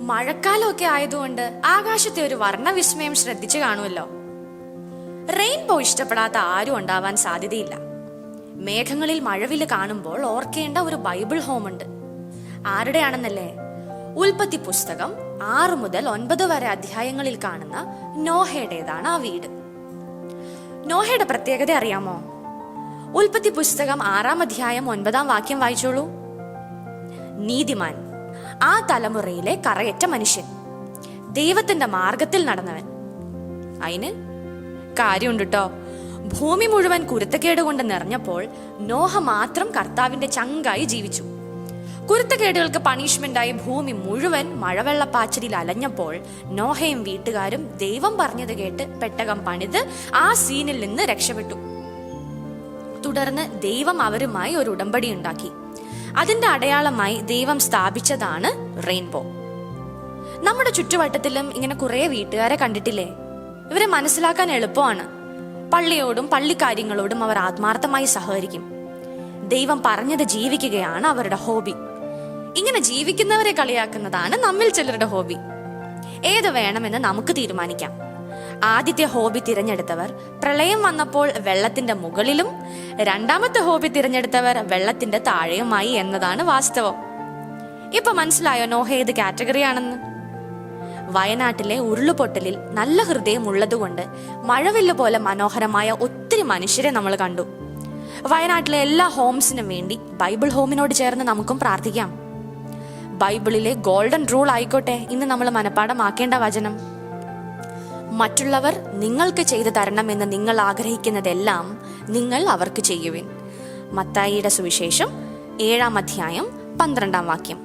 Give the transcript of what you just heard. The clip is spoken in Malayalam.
മഴക്കാലമൊക്കെ ആയതുകൊണ്ട് ആകാശത്തെ ഒരു വർണവിസ്മയം ശ്രദ്ധിച്ചു കാണുമല്ലോ. റെയിൻബോ ഇഷ്ടപ്പെടാത്ത ആരും ഉണ്ടാവാൻ സാധ്യതയില്ല. മേഘങ്ങളിൽ മഴവിൽ കാണുമ്പോൾ ഓർക്കേണ്ട ഒരു ബൈബിൾ ഹോമുണ്ട്. ആരുടെയാണെന്നല്ലേ? ഉൽപ്പത്തി പുസ്തകം ആറ് മുതൽ ഒൻപത് വരെ അധ്യായങ്ങളിൽ കാണുന്ന നോഹയുടേതാണ് ആ വീട്. നോഹയുടെ പ്രത്യേകത അറിയാമോ? ഉൽപ്പത്തി പുസ്തകം ആറാം അധ്യായം ഒൻപതാം വാക്യം വായിച്ചോളൂ. നീതിമാൻ ആ തലമുറയിലെ കറയറ്റ മനുഷ്യൻ. ദൈവത്തിന്റെ മാർഗത്തിൽ നടന്നവൻ. അതിന് കാര്യമുണ്ട് കേട്ടോ ഭൂമി മുഴുവൻ കുരുത്തക്കേട് കൊണ്ട് നിറഞ്ഞപ്പോൾ നോഹ മാത്രം കർത്താവിന്റെ ചങ്കായി ജീവിച്ചു. കുരുത്തക്കേടുകൾക്ക് പണിഷ്മെന്റായി ഭൂമി മുഴുവൻ മഴവെള്ളപ്പാച്ചിലിൽ അലഞ്ഞപ്പോൾ നോഹയും വീട്ടുകാരും ദൈവം പറഞ്ഞത് കേട്ട് പെട്ടകം പണിത് ആ സീനിൽ നിന്ന് രക്ഷപ്പെട്ടു. തുടർന്ന് ദൈവം അവരുമായി ഒരു ഉടമ്പടി ഉണ്ടാക്കി. അതിന്റെ അടയാളമായി ദൈവം സ്ഥാപിച്ചതാണ് റെയിൻബോ. നമ്മുടെ ചുറ്റുവട്ടത്തിലും ഇങ്ങനെ കുറെ വീട്ടുകാരെ കണ്ടിട്ടില്ലേ? ഇവരെ മനസ്സിലാക്കാൻ എളുപ്പമാണ്. പള്ളിയോടും പള്ളിക്കാര്യങ്ങളോടും അവർ ആത്മാർത്ഥമായി സഹകരിക്കും. ദൈവം പറഞ്ഞത് ജീവിക്കുകയാണ് അവരുടെ ഹോബി. ഇങ്ങനെ ജീവിക്കുന്നവരെ കളിയാക്കുന്നതാണ് നമ്മിൽ ചിലരുടെ ഹോബി. ഏത് വേണമെന്ന് നമുക്ക് തീരുമാനിക്കാം. ആദ്യത്തെ ഹോബി തിരഞ്ഞെടുത്തവർ പ്രളയം വന്നപ്പോൾ വെള്ളത്തിന്റെ മുകളിലും രണ്ടാമത്തെ ഹോബി തിരഞ്ഞെടുത്തവർ വെള്ളത്തിന്റെ താഴെയുമായി എന്നതാണ് വാസ്തവം. ഇപ്പൊ മനസ്സിലായോ നോഹ ഏത് കാറ്റഗറിയാണെന്ന്? വയനാട്ടിലെ ഉരുളുപൊട്ടലിൽ നല്ല ഹൃദയമുള്ളതുകൊണ്ട് മഴവില്ല് പോലെ മനോഹരമായ ഒത്തിരി മനുഷ്യരെ നമ്മൾ കണ്ടു. വയനാട്ടിലെ എല്ലാ ഹോംസിനും വേണ്ടി ബൈബിൾ ഹോമിനോട് ചേർന്ന് നമുക്കും പ്രാർത്ഥിക്കാം. ബൈബിളിലെ ഗോൾഡൻ റൂൾ ആയിക്കോട്ടെ ഇന്ന് നമ്മൾ മനഃപ്പാടമാക്കേണ്ട വചനം. മറ്റുള്ളവർ നിങ്ങൾക്ക് ചെയ്തു തരണമെന്ന് നിങ്ങൾ ആഗ്രഹിക്കുന്നതെല്ലാം നിങ്ങൾ അവർക്ക് ചെയ്യുവിൻ. മത്തായിയുടെ സുവിശേഷം ഏഴാം അധ്യായം പന്ത്രണ്ടാം വാക്യം.